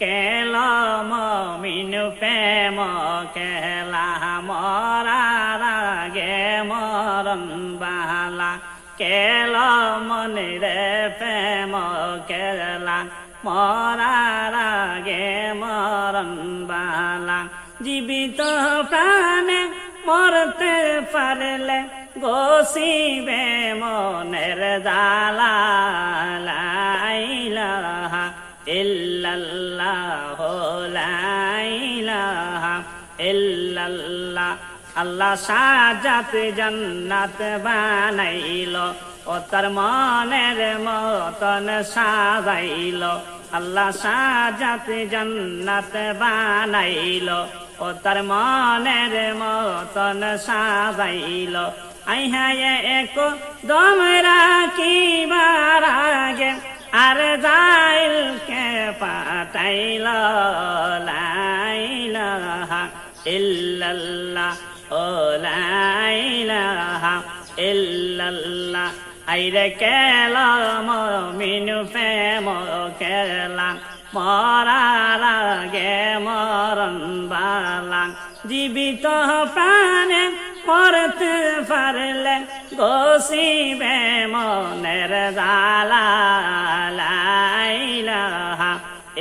কেল মিনু প্রেম কেলা মরার আগে মরণ বালা। কেল মনে রে প্রেম কেলা মরার আগে মরণ বালা। জীবিত প্রাণে মরতে পারলে গোসিবে মনের জালা ইল্লাল্লাহ আল্লাহ সাজাত জান্নাত বানাইল। ও তার মনের মতন সাজাইল। আল্লাহ সাজাত জান্নাত বানাইল। ও তার মনের মতন সাজাইল। আই হ্যাঁ এক দম রাখিবার আগে আর যাইল কে পাতাইল লাইলাহা ইল্লাল্লাহ, ও লাইলাহা ইল্লাল্লাহ। আইরে কেলা মিনু প্রেম কেলা মরার আগে মরণ বালা জীবিত প্রাণে মরতে পারলে গোসিবে মনের জালা লাইলাহা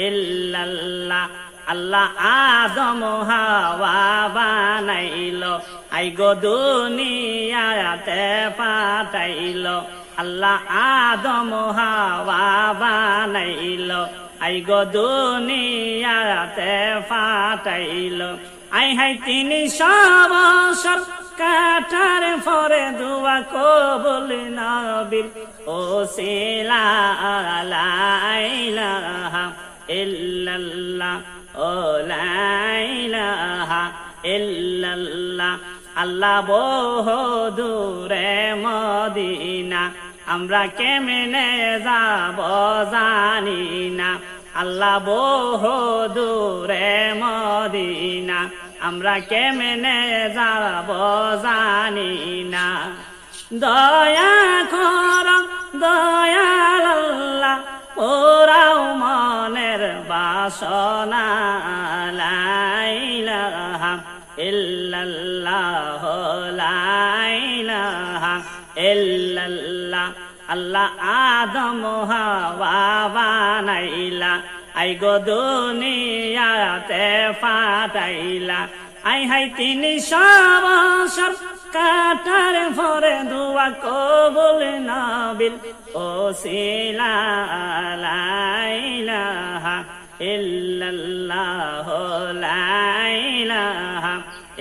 ইল্লাল্লাহ। আল্লাহ আদম হাওয়া বানাইল আই গো দুনিয়াতে পাঠাইল। আল্লাহ আদম হাওয়া বানাইল, আই গো দুনিয়াতে পাঠাইল আই হাই তিনি সবসর কাটার পরে দুয়া কবুল নবীর ও শিলা লাইলাহা ইল্লাল্লাহ, ও লাইলাহা ইল্লাল্লাহ। আল্লাহ বহু দূরে মদিনা আমরা কেমনে যাব জানি না। আল্লাহ বহু দূরে মদিনা। আমরা কেমনে যাব জানি না। দয়া কর, দয়াল ওরাও মনের বাসনা লাইলাহা ইল্লাল্লাহ লাইলাহা ইল্লাল্লাহ আল্লাহ আদম হাওয়া বানাইলা, আই গো দুনিয়াতে ফাটাইলা। আই হাই তিনি সবসর কাটার ভরে দুয়া কবুল নবিল ও শিলা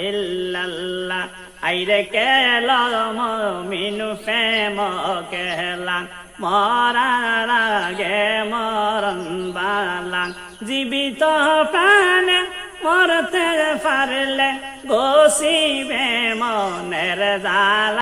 ইল্লাল্লাহ। আইরে কেল মিনু প্রেম কেলা মরার আগে মরণ বালা জীবিত প্রাণে মরতে পারলে গোসিবে মনের জালা